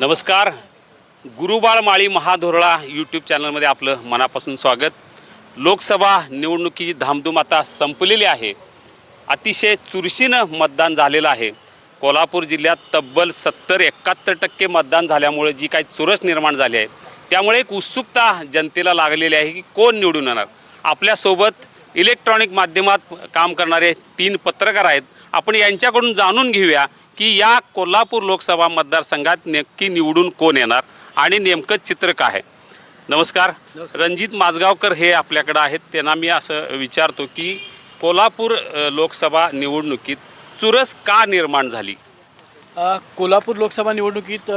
नमस्कार. गुरुबाळ माळी महाधोरळा यूट्यूब चॅनलमध्ये आपलं मनापासून स्वागत. लोकसभा निवडणुकीची धामधूम आता संपलेली आहे. अतिशय चुरशीनं मतदान झालेलं आहे. कोल्हापूर जिल्ह्यात तब्बल सत्तर एकाहत्तर टक्के मतदान झाल्यामुळे जी काही चुरस निर्माण झाली आहे त्यामुळे एक उत्सुकता जनतेला लागलेली आहे की कोण निवडून येणार? आपल्यासोबत इलेक्ट्रॉनिक माध्यमात काम करणारे तीन पत्रकार आहेत. आपण यांच्याकडून जाणून घेऊया की या कोल्हापूर लोकसभा मतदारसंघात नक्की निवडून कोण येणार आणि नेमकं चित्र काय आहे? नमस्कार. रणजित माझगावकर हे आपल्याकडं आहेत. त्यांना मी असं विचारतो की कोल्हापूर लोकसभा निवडणुकीत चुरस का निर्माण झाली? कोल्हापूर लोकसभा निवडणुकीत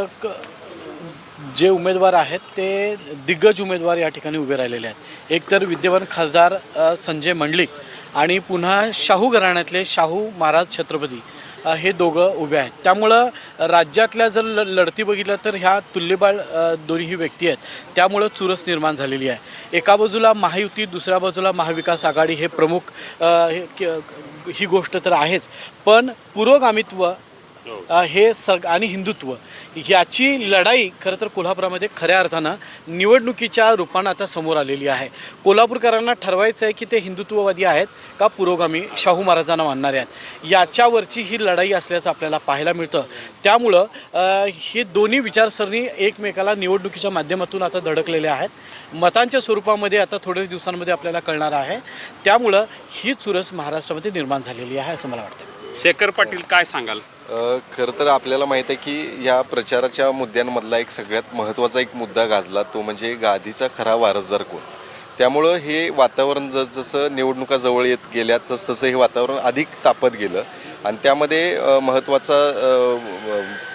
जे उमेदवार आहेत ते दिग्गज उमेदवार या ठिकाणी उभे राहिलेले आहेत. एकतर विद्यमान खासदार संजय मंडलिक आणि पुन्हा शाहू घराण्यातले शाहू महाराज छत्रपती. हे दोघं उभे आहेत. त्यामुळं राज्यातल्या जर ल लढती बघितल्या तर ह्या तुल्यबाळ दोन्ही व्यक्ती आहेत. त्यामुळं चुरस निर्माण झालेली आहे. एका बाजूला महायुती दुसऱ्या बाजूला महाविकास आघाडी हे प्रमुख हे ही गोष्ट तर आहेच. पण पुरोगामित्व अ, हे सग आणि हिंदुत्व याची लढाई खरं तर कोल्हापुरामध्ये खऱ्या अर्थानं निवडणुकीच्या रूपानं आता समोर आलेली आहे. कोल्हापूरकरांना ठरवायचं आहे की ते हिंदुत्ववादी आहेत का पुरोगामी शाहू महाराजांना मानणारे आहेत. याच्यावरची ही लढाई असल्याचं आपल्याला पाहायला मिळतं. त्यामुळं अ, हे दोन्ही विचारसरणी एकमेकाला निवडणुकीच्या माध्यमातून आता धडकलेल्या आहेत. मतांच्या स्वरूपामध्ये आता थोड्याच दिवसांमध्ये आपल्याला कळणार आहे. त्यामुळं ही चुरस महाराष्ट्रामध्ये निर्माण झालेली आहे असं मला वाटतं. शेखर पाटील काय सांगाल? खरं तर आपल्याला माहीत आहे की या प्रचाराच्या मुद्द्यांमधला एक सगळ्यात महत्त्वाचा एक मुद्दा गाजला तो म्हणजे गादीचा खरा वारसदार कोण? त्यामुळं हे वातावरण जसजसं निवडणुका जवळ येत गेल्या तसतसं हे वातावरण अधिक तापत गेलं. आणि त्यामध्ये महत्त्वाचा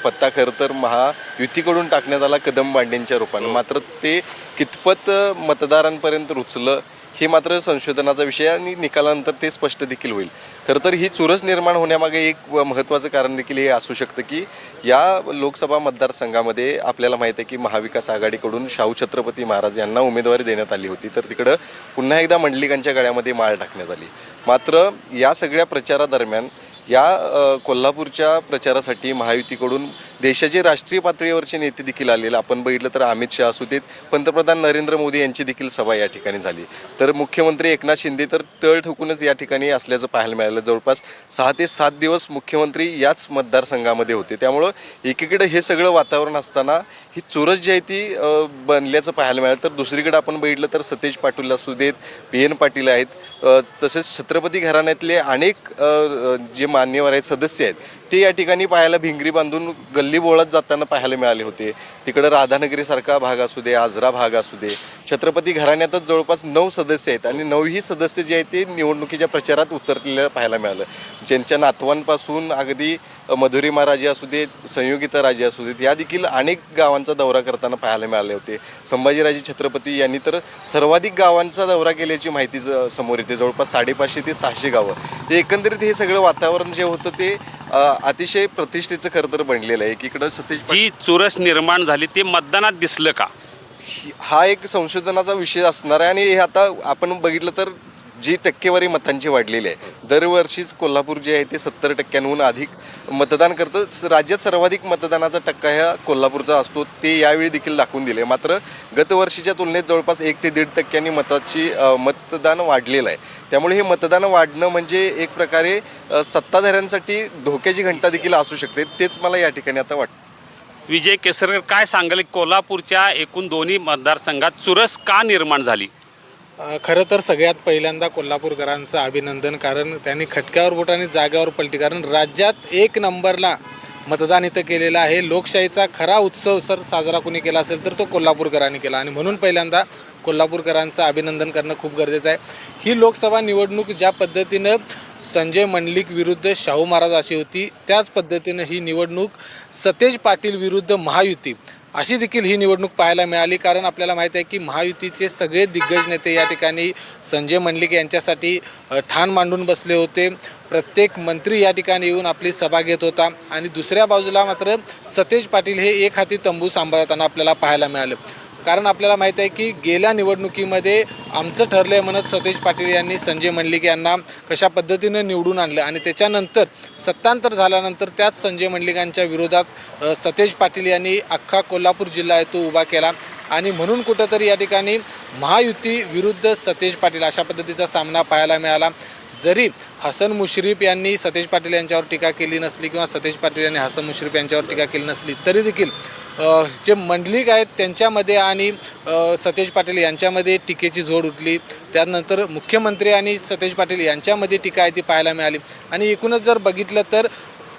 पत्ता खरं तर महायुतीकडून टाकण्यात आला कदम बांडेंच्या रूपानं. मात्र ते कितपत मतदारांपर्यंत रुचलं हे मात्र संशोधनाचा विषय आणि निकालानंतर ते स्पष्ट देखील होईल. खरं तर ही चुरस निर्माण होण्यामागे एक महत्त्वाचं कारण देखील हे असू शकतं की या लोकसभा मतदारसंघामध्ये आपल्याला माहीत आहे की महाविकास आघाडीकडून शाहू छत्रपती महाराज यांना उमेदवारी देण्यात आली होती. तर तिकडं पुन्हा एकदा मंडलिकांच्या गळ्यामध्ये माळ टाकण्यात आली. मात्र या सगळ्या प्रचारादरम्यान या कोल्हापूरच्या प्रचारासाठी महायुतीकडून देशाचे राष्ट्रीय पातळीवरचे नेते देखील आलेले आपण बघितलं तर अमित शहा असू देत पंतप्रधान नरेंद्र मोदी यांची देखील सभा या ठिकाणी झाली. तर मुख्यमंत्री एकनाथ शिंदे तर तळ ठोकूनच या ठिकाणी असल्याचं पाहायला मिळालं. जवळपास सहा ते सात दिवस मुख्यमंत्री याच मतदारसंघामध्ये होते. त्यामुळं एकीकडे हे सगळं वातावरण असताना ही चुरस जी आहे ती बनल्याचं पाहायला मिळालं. तर दुसरीकडे आपण बघितलं तर सतेज पाटील असू देत पी एन पाटील आहेत तसेच छत्रपती घराण्यातले अनेक जे मान्यवर आहेत सदस्य आहेत ते या ठिकाणी पाहायला भिंगरी बांधून गल्ली बोळत जाताना पाहायला मिळाले होते. तिकडं राधानगरीसारखा भाग असू दे आजरा भाग असू दे छत्रपती घराण्यातच जवळपास नऊ सदस्य आहेत आणि नऊही सदस्य जे आहेत ते निवडणुकीच्या प्रचारात उतरलेलं पाहायला मिळालं. ज्यांच्या नातवांपासून अगदी मधुरिमा राजे असू दे संयोगिता राजे असू देत या देखील अनेक गावांचा दौरा करताना पाहायला मिळाले होते. संभाजीराजे छत्रपती यांनी तर सर्वाधिक गावांचा दौरा केल्याची माहिती ज- समोर येते. जवळपास साडेपाचशे ते सहाशे गावं. ते एकंदरीत हे सगळं वातावरण जे होतं ते अतिशय प्रतिष्ठेचं खरं तर बनलेलं आहे. एकीकडं सतेज जी चुरस निर्माण झाली ते मतदानात दिसलं का? हा एक संशोधनाचा विषय असणार आहे आणि हे आता आपण बघितलं तर जी टक्केवारी मतांची वाढलेली आहे. दरवर्षीच कोल्हापूर जे आहे ते सत्तर टक्क्यांहून अधिक मतदान करतं. राज्यात सर्वाधिक मतदानाचा टक्का ह्या कोल्हापूरचा असतो. ते यावेळी देखील दाखवून दिले मात्र गतवर्षीच्या तुलनेत जवळपास एक ते दीड टक्क्यांनी मताची मतदान वाढलेलं आहे. त्यामुळे हे मतदान वाढणं म्हणजे एक प्रकारे सत्ताधाऱ्यांसाठी धोक्याची घंटा देखील असू शकते. तेच मला या ठिकाणी आता वाटतं. विजय केसरकर काय सांगाल? कोल्हापूरच्या एकूण दोन्ही मतदारसंघात चुरस का निर्माण झाली? खरं तर सगळ्यात पहिल्यांदा कोल्हापूरकरांचं अभिनंदन कारण त्यांनी खटक्यावर बोटाने जाग्यावर पलटी कारण राज्यात एक नंबरला मतदान इथं केलेलं आहे. लोकशाहीचा खरा उत्सव सर साजरा कोणी केला असेल तर तो कोल्हापूरकरांनी केला. आणि म्हणून पहिल्यांदा कोल्हापूरकरांचं अभिनंदन करणं खूप गरजेचं आहे. ही लोकसभा निवडणूक ज्या पद्धतीनं संजय मंडलिक विरुद्ध शाहू महाराज अशी होती. त्याच पद्धतीनं ही निवडणूक सतेज पाटील विरुद्ध महायुती अशी देखील ही निवडणूक पाहायला मिळाली. कारण आपल्याला माहीत आहे की महायुतीचे सगळे दिग्गज नेते या ठिकाणी संजय मंडलिक यांच्यासाठी ठाण मांडून बसले होते. प्रत्येक मंत्री या ठिकाणी येऊन आपली सभा घेत होता. आणि दुसऱ्या बाजूला मात्र सतेज पाटील हे एक हाती तंबू सांभाळताना आपल्याला पाहायला मिळालं. कारण आपल्याला माहीत आहे की गेल्या निवडणुकीमध्ये आमचं ठरलं आहे म्हणत सतेज पाटील यांनी संजय मंडलिक यांना कशा पद्धतीनं निवडून आणलं आणि त्याच्यानंतर सत्तांतर झाल्यानंतर त्याच संजय मंडलिकांच्या विरोधात सतेज पाटील यांनी अख्खा कोल्हापूर जिल्हा आहे तो उभा केला. आणि म्हणून कुठंतरी या ठिकाणी महायुती विरुद्ध सतेज पाटील अशा पद्धतीचा सामना पाहायला मिळाला. जरी हसन मुश्रीफ यांनी सतेज पाटील यांच्यावर टीका केली नसली किंवा सतेज पाटील यांनी हसन मुश्रीफ यांच्यावर टीका केली नसली तरी देखील जे मंडलिक आहेत त्यांच्यामध्ये आणि सतेज पाटील यांच्यामध्ये टीकेची झोड उठली. त्यानंतर मुख्यमंत्री आणि सतेज पाटील यांच्यामध्ये टीका आहे ती पाहायला मिळाली. आणि एकूणच जर बघितलं तर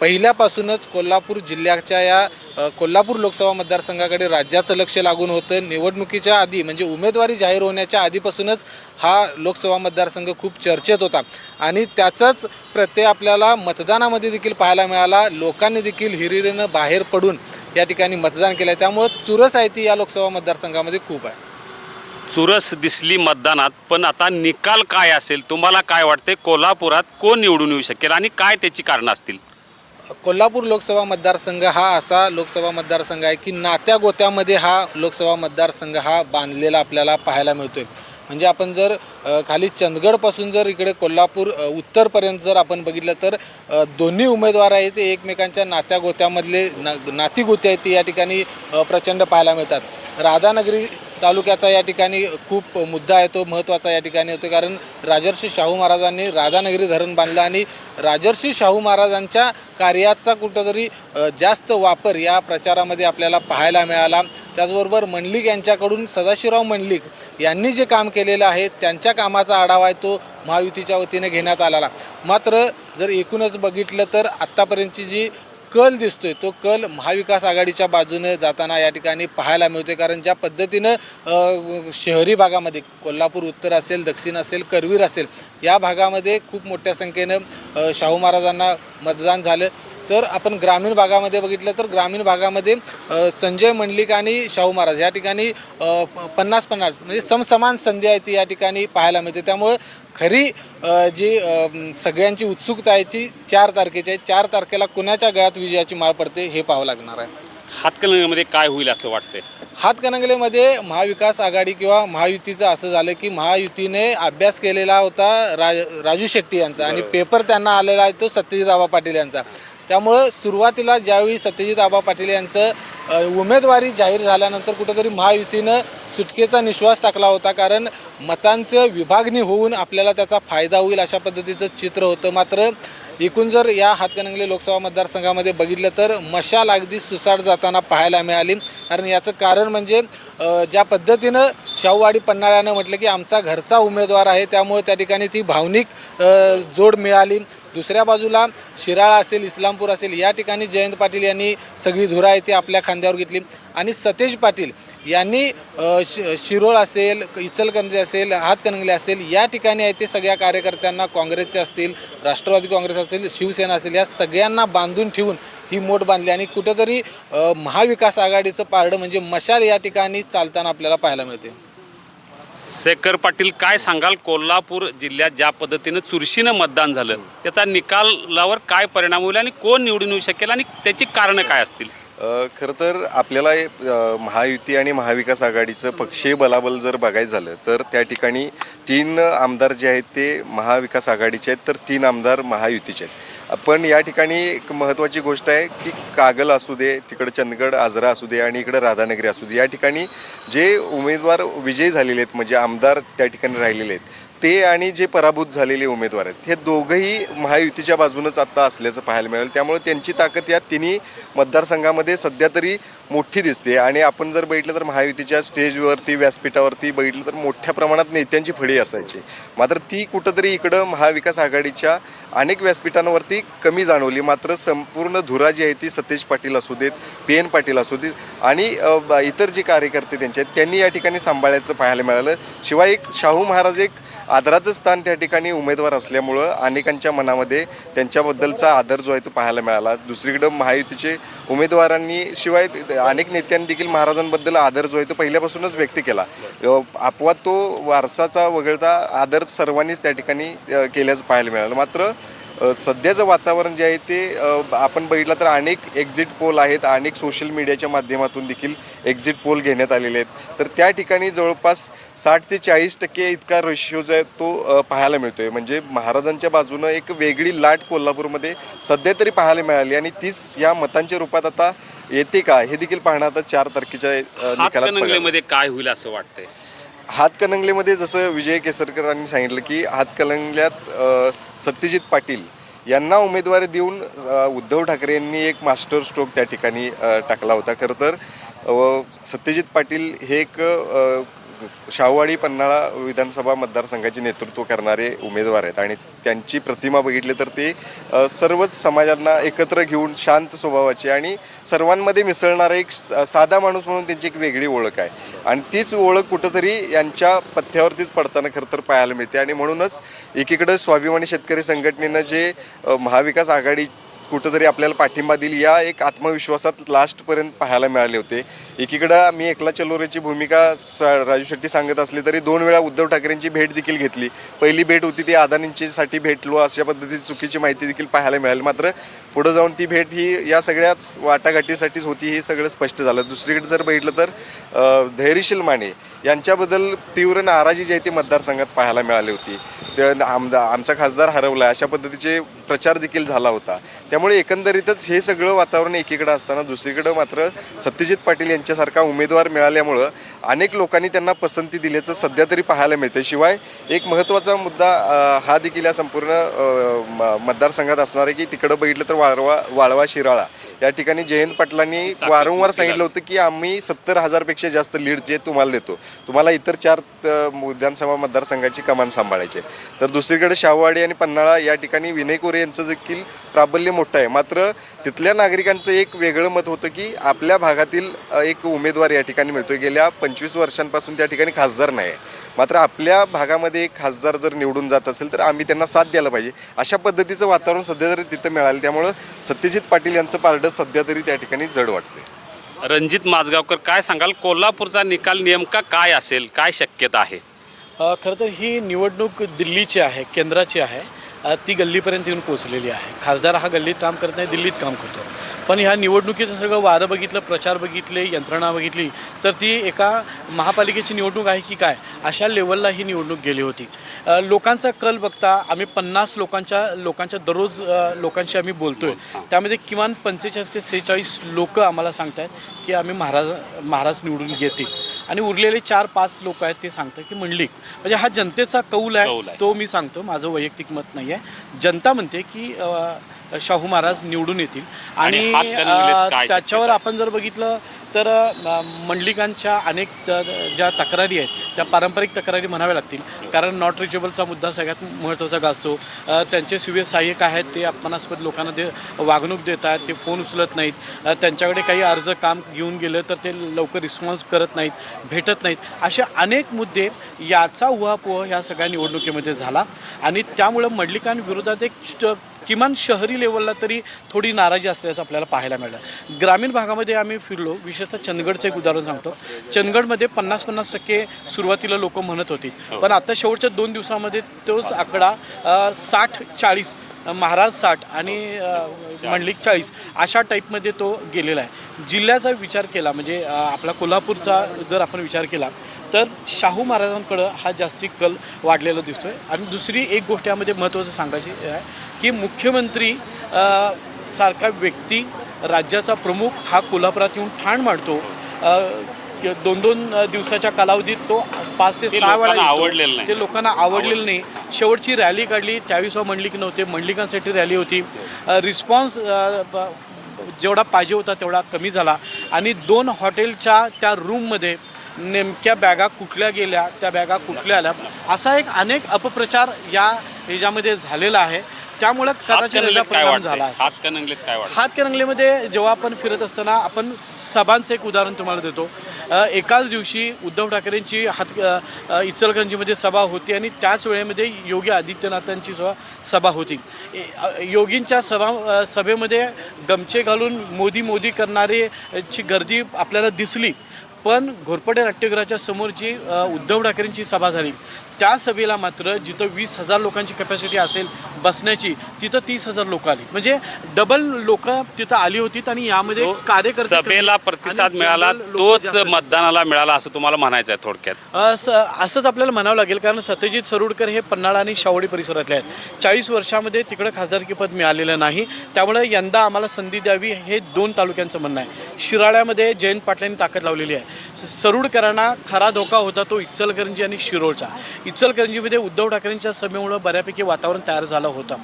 पहिल्यापासूनच कोल्हापूर जिल्ह्याच्या या कोल्हापूर लोकसभा मतदारसंघाकडे राज्याचं लक्ष लागून होतं. निवडणुकीच्या आधी म्हणजे उमेदवारी जाहीर होण्याच्या आधीपासूनच हा लोकसभा मतदारसंघ खूप चर्चेत होता. आणि त्याचाच प्रत्यय आपल्याला मतदानामध्ये देखील पाहायला मिळाला. लोकांनी देखील हिरिरीनं बाहेर पडून या ठिकाणी मतदान केलं आहे त्यामुळं चुरस आहे ती या लोकसभा मतदारसंघामध्ये खूप आहे. चुरस दिसली मतदानात पण आता निकाल काय असेल तुम्हाला काय वाटते कोल्हापुरात कोण निवडून येऊ शकेल आणि काय त्याची कारणं असतील? कोल्हापूर लोकसभा मतदारसंघ हा असा लोकसभा मतदारसंघ आहे की नात्या गोत्यामध्ये हा लोकसभा मतदारसंघ हा बांधलेला आपल्याला पाहायला मिळतोय. म्हणजे आपण जर खाली चंदगडपासून जर इकडे कोल्हापूर उत्तरपर्यंत जर आपण बघितलं तर दोन्ही उमेदवार आहेत ते एकमेकांच्या नात्या गोत्यामधले ना नातीगोते आहेत ते या ठिकाणी प्रचंड पाहायला मिळतात. राधानगरी तालुक्याचा या ठिकाणी खूप मुद्दा आहे तो महत्त्वाचा या ठिकाणी होतो कारण राजर्षी शाहू महाराजांनी राधानगरी धरण बांधलं आणि राजर्षी शाहू महाराजांच्या कार्याचा कुठंतरी जास्त वापर या प्रचारामध्ये आपल्याला पाहायला मिळाला. त्याचबरोबर मंडलिक यांच्याकडून सदाशिवराव मंडलिक यांनी जे काम केलेलं आहे त्यांच्या कामाचा आढावा आहे तो महायुतीच्या वतीने घेण्यात आलेला. मात्र जर एकूणच बघितलं तर आत्तापर्यंतची जी कल दिसतोय. तो कल महाविकास आघाडीच्या बाजूने जाताना या ठिकाणी पाहायला मिळतोय. कारण ज्या पद्धतीनं शहरी भागामध्ये कोल्हापूर उत्तर असेल दक्षिण असेल करवीर असेल या भागामध्ये खूप मोठ्या संख्येनं शाहू महाराजांना मतदान झालं. तर आपण ग्रामीण भागामध्ये बघितलं तर ग्रामीण भागामध्ये संजय मंडलिक आणि शाहू महाराज या ठिकाणी पन्नास पन्नास म्हणजे समसमान संधी आहे ती या ठिकाणी पाहायला मिळते. त्यामुळं खरी जी सगळ्यांची उत्सुकता आहे ती चार तारखेची आहे. चार तारखेला कुणाच्या गळ्यात विजयाची माळ पडते हे पाहावं लागणार आहे. हातकणंगलेमध्ये काय होईल असं वाटतंय? हातकणंगलेमध्ये महाविकास आघाडी किंवा महायुतीचं असं झालं की महायुतीने अभ्यास केलेला होता राज राजू शेट्टी यांचा आणि पेपर त्यांना आलेला आहे तो सत्यजित आबा पाटील यांचा. त्यामुळं सुरुवातीला ज्यावेळी सत्यजित आबा पाटील यांचं उमेदवारी जाहीर झाल्यानंतर कुठंतरी महायुतीनं सुटकेचा निश्वास टाकला होता. कारण मतांचं विभागणी होऊन आपल्याला त्याचा फायदा होईल अशा पद्धतीचं चित्र होतं. मात्र एकूण जर या हातकणंगले लोकसभा मतदारसंघामध्ये बघितलं तर मशाल अगदी सुसाट जाताना पाहायला मिळाली. कारण याचं कारण म्हणजे ज्या पद्धतीनं शाहूवाडी पन्हाळ्यानं म्हटलं की आमचा घरचा उमेदवार आहे त्यामुळे त्या ठिकाणी ती भावनिक जोड मिळाली. दुसऱ्या बाजूला शिराळा असेल इस्लामपूर असेल या ठिकाणी जयंत पाटील यांनी सगळी धुरा आहे ती आपल्या खांद्यावर घेतली. आणि सतेज पाटील यांनी शि शिरोळ असेल इचलकरंजी असेल हातकणंगले असेल या ठिकाणी आहे ते सगळ्या कार्यकर्त्यांना काँग्रेसचे असतील राष्ट्रवादी काँग्रेस असेल शिवसेना असेल या सगळ्यांना बांधून ठेवून ही मोठ बांधली. आणि कुठंतरी महाविकास आघाडीचं पारडं म्हणजे मशाल या ठिकाणी चालताना आपल्याला पाहायला मिळते. शेखर पाटील काय सांगाल? कोल्हापूर जिल्ह्यात ज्या पद्धतीनं चुरशीनं मतदान झालं त्याचा निकालावर काय परिणाम होईल आणि कोण निवडून येऊ शकेल आणि त्याची कारणं काय असतील? खरं तर आपल्याला महायुती आणि महाविकास आघाडीचं पक्षीय बलाबल जर बघायचं झालं तर त्या ठिकाणी तीन आमदार जे आहेत ते महाविकास आघाडीचे आहेत तर तीन आमदार महायुतीचे आहेत. पण या ठिकाणी एक महत्त्वाची गोष्ट आहे की कागल असू दे तिकडं चंदगड आजरा असू दे आणि इकडं राधानगरी असू दे. या ठिकाणी जे उमेदवार विजयी झालेले आहेत म्हणजे आमदार त्या ठिकाणी राहिलेले आहेत ते आणि जे पराभूत झालेले उमेदवार आहेत हे दोघंही महायुतीच्या बाजूनच आत्ता असल्याचं पाहायला मिळेल. त्यामुळे त्यांची ताकद या तिन्ही मतदारसंघामध्ये सध्या तरी मोठी दिसते. आणि आपण जर बघितलं तर महायुतीच्या स्टेजवरती व्यासपीठावरती बघितलं तर मोठ्या प्रमाणात नेत्यांची फळी असायची. मात्र ती कुठंतरी इकडं महाविकास आघाडीच्या अनेक व्यासपीठांवरती कमी जाणवली. मात्र संपूर्ण धुरा जी आहे ती सतेज पाटील असू देत पी एन पाटील असू देत आणि इतर जे कार्यकर्ते त्यांचे आहेत त्यांनी या ठिकाणी सांभाळायचं पाहायला मिळालं. शिवाय एक शाहू महाराज एक आदराचं स्थान त्या ठिकाणी उमेदवार असल्यामुळं अनेकांच्या मनामध्ये त्यांच्याबद्दलचा आदर जो आहे तो पाहायला मिळाला. दुसरीकडं महायुतीचे उमेदवारांनी शिवाय अनेक नेत्यांनी देखील महाराजांबद्दल आदर जो आहे तो पहिल्यापासूनच व्यक्त केला. अपवाद तो वारसाचा वगळता आदर सर्वांनीच त्या ठिकाणी केल्याचं पाहायला मिळालं. मात्र सध्याचं वातावरण जे आहे ते आपण बघितलं तर अनेक एक्झिट पोल आहेत अनेक सोशल मीडियाच्या माध्यमातून देखील एक्झिट पोल घेण्यात आलेले आहेत. तर त्या ठिकाणी जवळपास साठ ते चाळीस टक्के इतका रेशिओ जो आहे तो पाहायला मिळतोय. म्हणजे महाराजांच्या बाजूनं एक वेगळी लाट कोल्हापूरमध्ये सध्या तरी पाहायला मिळाली आणि तीच या मतांच्या रूपात आता येते का हे देखील पाहणं आता चार तारखेच्या निकालात हातकणंगलेमध्ये काय होईल असं वाटतंय? हातकणंगलेमध्ये जसं विजय केसरकरांनी सांगितलं की हातकणंगल्यात सत्यजित पाटील यांना उमेदवारी देऊन उद्धव ठाकरे यांनी एक मास्टर स्ट्रोक त्या ठिकाणी टाकला होता. खरं तर सत्यजित पाटील हे एक शाहूवाडी पन्हाळा विधानसभा मतदारसंघाचे नेतृत्व करणारे उमेदवार आहेत आणि त्यांची प्रतिमा बघितली तर ते सर्वच समाजांना एकत्र घेऊन शांत स्वभावाचे आणि सर्वांमध्ये मिसळणारा एक स- साधा माणूस म्हणून त्यांची एक वेगळी ओळख आहे. आणि तीच ओळख कुठंतरी यांच्या पथ्यावरतीच पडताना खरं तर पाहायला मिळते. आणि म्हणूनच एकीकडं स्वाभिमानी शेतकरी संघटनेनं जे महाविकास आघाडी कुठंतरी आपल्याला पाठिंबा दिली या एक आत्मविश्वासात लास्टपर्यंत पाहायला मिळाले होते. एकीकडं मी एकला चलोरेची भूमिका स राजू शेट्टी सांगत असले तरी दोन वेळा उद्धव ठाकरेंची भेट देखील घेतली. पहिली भेट होती ती अदानींचीसाठी भेटलो अशा पद्धतीची चुकीची माहिती देखील पाहायला मिळाली. मात्र पुढं जाऊन ती भेट ही या सगळ्याच वाटाघाटीसाठीच होती हे सगळं स्पष्ट झालं. दुसरीकडे जर बघितलं तर धैर्यशील माने यांच्याबद्दल तीव्र नाराजी जी आहे ती मतदारसंघात पाहायला मिळाली होती. त्या आमदा आमचा खासदार हरवला अशा पद्धतीचे प्रचार देखील झाला होता. त्यामुळे एकंदरीतच हे सगळं वातावरण एकीकडं असताना दुसरीकडं मात्र सत्यजित पाटील यांच्यासारखा उमेदवार मिळाल्यामुळं अनेक लोकांनी त्यांना पसंती दिल्याचं सध्या तरी पाहायला मिळते शिवाय एक महत्त्वाचा मुद्दा हा देखील या संपूर्ण म- मतदारसंघात असणार आहे की तिकडं बघितलं तर वाळवा वाळवा शिराळा. या ठिकाणी जयंत पाटलांनी वारंवार सांगितलं होतं की आम्ही सत्तर हजारपेक्षा जास्त लीड जे तुम्हाला देतो तुम्हाला इतर चार विधानसभा मतदारसंघाची कमान सांभाळायची. तर दुसरीकडे शाहूवाडी आणि पन्हाळा या ठिकाणी विनय कोरे यांचं देखील प्राबल्य मोठं आहे. मात्र तिथल्या नागरिकांचं एक वेगळं मत होतं की आपल्या भागातील एक उमेदवार या ठिकाणी मिळतोय. गेल्या पंचवीस वर्षांपासून त्या ठिकाणी खासदार नाही आहे. मात्र आपल्या भागामध्ये एक खासदार जर निवडून जात असेल तर आम्ही त्यांना साथ द्यायला पाहिजे. अशा पद्धतीचं वातावरण सध्या तरी तिथं मिळालं त्यामुळं सत्यजित पाटील यांचं पारडं सध्या तरी त्या ठिकाणी जड वाटते रणजित माझगावकर काय सांगाल? कोल्हापूरचा निकाल नेमका काय असेल? काय शक्यता आहे? खरं तर ही निवडणूक दिल्लीची आहे केंद्राची आहे. ती गल्लीपर्यंत येऊन पोहोचलेली आहे. खासदार हा गल्लीत काम करत नाही दिल्लीत काम करतो. पण ह्या निवडणुकीचं सगळं वारं बघितलं प्रचार बघितले यंत्रणा बघितली तर ती एका महापालिकेची निवडणूक आहे की काय अशा लेवलला ही निवडणूक गेली होती. लोकांचा कल बघता आम्ही पन्नास लोकांच्या लोकांच्या दररोज लोकांशी आम्ही बोलतोय. त्यामध्ये किमान पंचेचाळीस ते सेहेचाळीस लोक आम्हाला सांगतात की आम्ही महाराज महाराज निवडून घेतील आणि उरलेले चार पाच लोक आहेत ते सांगतात की मंडलिक म्हणजे हा जनतेचा कौल आहे आहे. तो मी सांगतो माझं वैयक्तिक मत नाही आहे जनता म्हणते की शाहू महाराज निवडून येतील. आणि अ, त्याच्यावर? आपण जर बघितलं तर अ, मंडलिकांच्या अनेक त- ज्या तक्रारी आहेत त्या पारंपरिक तक्रारी म्हणाव्या लागतील. कारण नॉट रिचेबलचा मुद्दा सगळ्यात महत्त्वाचा गाजतो. अ, त्यांचे सुवे सहाय्यक आहेत ते अपमानास्पद लोकांना ते वागणूक देत आहेत ते फोन उचलत नाहीत. अ, त्यांच्याकडे काही अर्ज काम घेऊन गेलं तर ते लवकर रिस्पॉन्स करत नाहीत भेटत नाहीत. असे अनेक मुद्दे याचा उहापोह ह्या सगळ्या निवडणुकीमध्ये झाला. आणि त्यामुळं मंडलिकांविरोधात एक स्ट- किमान शहरी लेवलला तरी थोडी नाराजी असल्याचं आपल्याला पाहायला मिळालं. ग्रामीण भागामध्ये आम्ही फिरलो विशेषतः चंदगडचं एक उदाहरण सांगतो. चंदगडमध्ये पन्नास पन्नास टक्के सुरुवातीला लोक म्हणत होती. पण आता शेवटच्या दोन दिवसामध्ये तोच आकडा साठ चाळीस महाराज साठ आणि मंडलिक चाळीस अशा टाईपमध्ये तो गेलेला आहे. जिल्ह्याचा विचार केला म्हणजे आपला कोल्हापूरचा जर आपण विचार केला तर शाहू महाराजांकडं हा जास्ती कल वाढलेला दिसतोय. आणि दुसरी एक गोष्ट यामध्ये महत्त्वाचं सांगायची आहे की मुख्यमंत्री सारखा व्यक्ती राज्याचा प्रमुख हा कोल्हापुरात येऊन ठाण मांडतो. दोन दोन दिवसाच्या कालावधीत तो पाच ते सहा वेळा येतो. आवडलेलं नाही. ते लोकांना आवडलेलं नाही. शेवटची रॅली काढली. त्यावेळेस मंडलिक नव्हते. मंडलिकांसाठी रॅली होती. रिस्पॉन्स जेवढा पाहिजे होता तेवढा कमी झाला. आणि दोन हॉटेलच्या त्या रूममध्ये नेमक्या बॅगा कुठल्या गेल्या त्या बॅगा कुठल्या आल्या? असा एक अनेक अपप्रचार या ह्याच्यामध्ये झालेला आहे. त्यामुळं कदाचित त्याचा काय परिणाम झाला असेल. काय वाटतं हातकणंगलेमध्ये जेव्हा आपण फिरत असताना आपण सभांचं एक उदाहरण तुम्हाला देतो. अ, एकाच दिवशी उद्धव ठाकरेंची हात अ, अ, इचलकरंजीमध्ये सभा होती आणि त्याच वेळेमध्ये योगी आदित्यनाथांची सुद्धा सभा होती. ए- अ, योगींच्या सभा अ, सभेमध्ये गमचे घालून मोदी मोदी करणारे अ, ची गर्दी आपल्याला दिसली. पण घोरपडे नाट्यगृहाच्या समोर जी अ, उद्धव ठाकरेंची सभा झाली. त्या सभेला मात्र जिथं वीस हजार लोकांची कॅपॅसिटी असेल बसण्याची तिथं तीस हजार लोक आली. म्हणजे डबल लोक तिथं आली होती आणि यामध्ये कार्यकर्ते सभेला प्रतिसाद मिळाला तोच. मतदानाला मिळाला असं तुम्हाला म्हणायचं आहे थोडक्यात असंच आपल्याला म्हणावं लागेल कारण सत्यजित सरोडकर हे पन्हाळा आणि शावडी परिसरातले आहेत. चाळीस वर्षामध्ये तिकडं खासदारकी पद मिळालेलं नाही. त्यामुळे यंदा आम्हाला संधी द्यावी हे दोन तालुक्यांचं म्हणणं आहे. शिराळ्यामध्ये जयंत पाटलांनी ताकद लावलेली आहे. सरोडकरांना खरा धोका होता तो इचलकरंजी आणि शिरोळचा. इचलकरंजीमध्ये उद्धव ठाकरेंच्या सभेमुळं बऱ्यापैकी वातावरण तयार झालं होतं.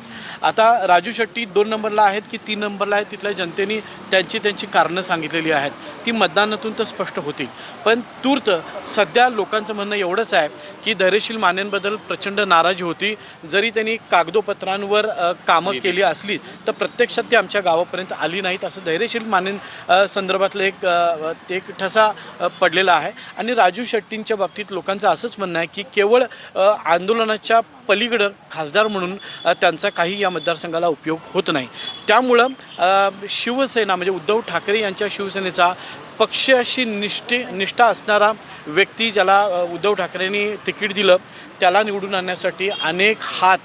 आता राजू शेट्टी दोन नंबरला आहेत की तीन नंबरला आहेत तिथल्या जनतेने त्यांची त्यांची कारणं सांगितलेली आहेत. ती मतदानातून तर स्पष्ट होतील. पण तूर्त सध्या लोकांचं म्हणणं एवढंच आहे की धैर्यशील मानेंबद्दल प्रचंड नाराजी होती. जरी त्यांनी कागदोपत्रांवर कामं केली. असली तर प्रत्यक्षात ती आमच्या गावापर्यंत आली नाहीत. असं धैर्यशील मानेन संदर्भातलं एक एक ठसा पडलेला आहे. आणि राजू शेट्टींच्या बाबतीत लोकांचं असंच म्हणणं आहे की केवळ आंदोलनाच्या पलीकडं खासदार म्हणून त्यांचा काही या मतदारसंघाला उपयोग होत नाही. त्यामुळं शिवसेना म्हणजे उद्धव ठाकरे यांच्या शिवसेनेचा पक्षाशी निष्ठे निष्ठा असणारा व्यक्ती ज्याला उद्धव ठाकरेंनी तिकीट दिलं त्याला निवडून आणण्यासाठी अनेक हात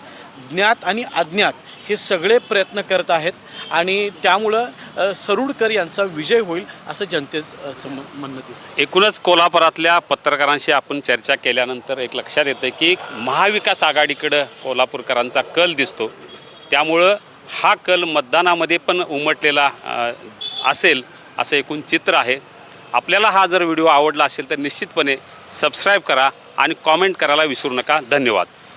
ज्ञात आणि अज्ञात हे सगळे प्रयत्न करत आहेत आणि त्यामुळं सरुडकर यांचा विजय होईल असं जनतेचं म्हणणं दिसतं एकूणच कोल्हापुरातल्या पत्रकारांशी आपण चर्चा केल्यानंतर एक लक्षात येतं की महाविकास आघाडीकडं कोल्हापूरकरांचा कल दिसतो. त्यामुळं हा कल मतदानामध्ये पण उमटलेला असेल. असं एकूण चित्र आहे. आपल्याला हा जर व्हिडिओ आवडला असेल तर निश्चितपणे सबस्क्राईब करा आणि कॉमेंट करायला विसरू नका. धन्यवाद.